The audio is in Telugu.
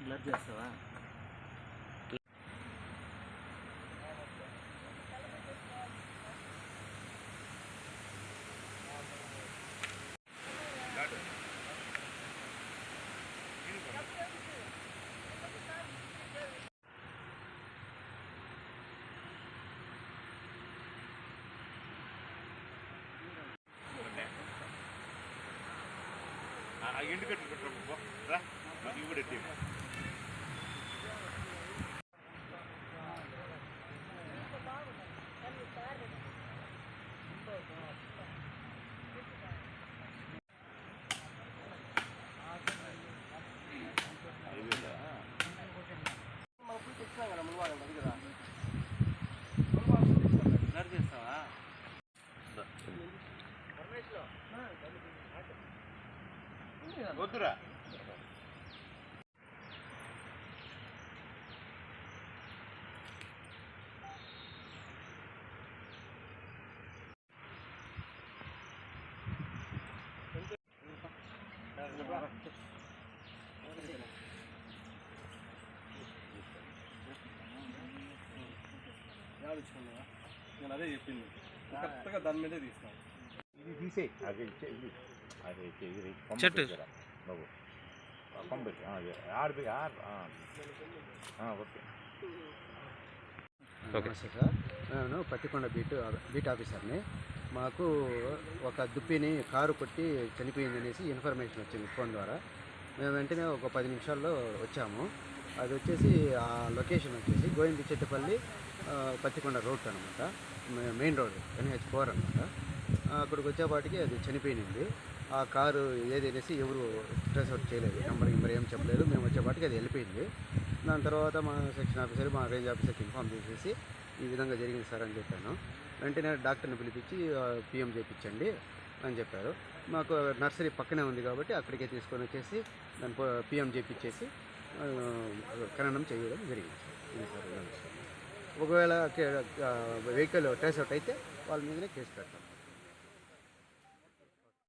గులాబ్ చేస్తావా ఎండు కట్టి పెట్టు కూడా ఎట్టి వద్దురా. నేను అదే చెప్పింది. కరెక్ట్గా దాని మీదే తీసినాను ఇది తీసే అది చెట్టు. బాబు. ఓకే. నమస్తే సార్ నేను పత్తికొండ బీట్ బీట్ ఆఫీసర్ని. మాకు ఒక దుప్పిని కారు కొట్టి చనిపోయింది అనేసి ఇన్ఫర్మేషన్ వచ్చింది ఫోన్ ద్వారా. మేము వెంటనే ఒక పది నిమిషాల్లో వచ్చాము. అది వచ్చేసి ఆ లొకేషన్ వచ్చేసి గోవింద చెట్టుపల్లి పత్తికొండ రోడ్ అనమాట మెయిన్ రోడ్ ఎన్హెచ్ ఫోర్ అనమాట అక్కడికి వచ్చేపాటికి అది చనిపోయింది ఆ కారు ఏది అనేసి ఎవరు ట్రేస్ అవుట్ చేయలేదు. నెంబర్ నెంబర్ ఏం చెప్పలేదు. మేము వచ్చేపాటికి అది వెళ్ళిపోయింది. దాని తర్వాత మా సెక్షన్ ఆఫీసర్ మా రేంజ్ ఆఫీసర్కి ఇన్ఫామ్ చేసేసి ఈ విధంగా జరిగింది సార్ అని చెప్పాను. వెంటనే డాక్టర్ని పిలిపించి పిఎం చేయించండి అని చెప్పారు. మాకు నర్సరీ పక్కనే ఉంది కాబట్టి అక్కడికే తీసుకొని వచ్చేసి దాని పిఎం చేయించేసి ఖననం చేయడం జరిగింది ఇది సార్ ఒకవేళ వెహికల్ ట్రేస్ అవుట్ అయితే వాళ్ళ మీదనే కేసు పెడతాం.